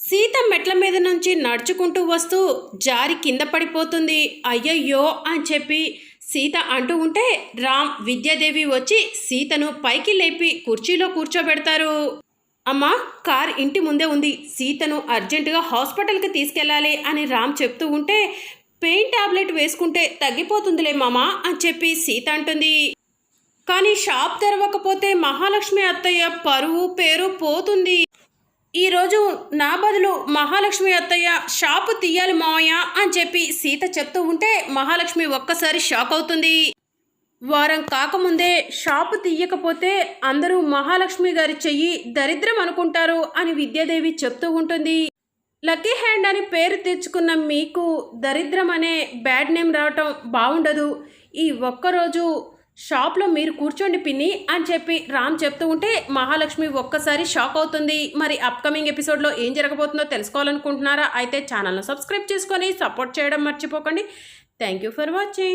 సీత మెట్ల మీద నుంచి నడుచుకుంటూ వస్తూ జారి కింద పడిపోతుంది. అయ్యయ్యో అని చెప్పి సీత అంటూ ఉంటే రామ్ విద్యాదేవి వచ్చి సీతను పైకి లేపి కుర్చీలో కూర్చోబెడతారు. అమ్మా కార్ ఇంటి ముందే ఉంది. సీతను అర్జెంటుగా హాస్పిటల్కి తీసుకెళ్ళాలి అని రామ్ చెప్తూ ఉంటే పెయిన్ టాబ్లెట్ వేసుకుంటే తగ్గిపోతుందిలే మామా అని చెప్పి సీత అంటుంది. కానీ షాప్ తెరవకపోతే మహాలక్ష్మి అత్తయ్య పరువు పేరు పోతుంది. ఈరోజు నా బదులు మహాలక్ష్మి అత్తయ్య షాపు తీయాలి మావయ్య అని చెప్పి సీత చెప్తూ ఉంటే మహాలక్ష్మి ఒక్కసారి షాక్ అవుతుంది. వారం కాకముందే షాపు తీయకపోతే అందరూ మహాలక్ష్మి గారి చెయ్యి దరిద్రం అనుకుంటారు అని విద్యాదేవి చెప్తూ ఉంటుంది. లక్కీ హ్యాండ్ అని పేరు తెచ్చుకున్న మీకు దరిద్రం అనే బ్యాడ్ నేమ్ రావటం బాగుండదు ఈ ఒక్కరోజు షాప్లో మీరు కూర్చోండి పిన్ని అని చెప్పి రామ్ చెప్తూ ఉంటే మహాలక్ష్మి ఒక్కసారి షాక్ అవుతుంది. మరి అప్కమింగ్ ఎపిసోడ్లో ఏం జరగబోతుందో తెలుసుకోవాలనుకుంటున్నారా? అయితే ఛానల్ను సబ్స్క్రైబ్ చేసుకొని సపోర్ట్ చేయడం మర్చిపోకండి. Thank you for watching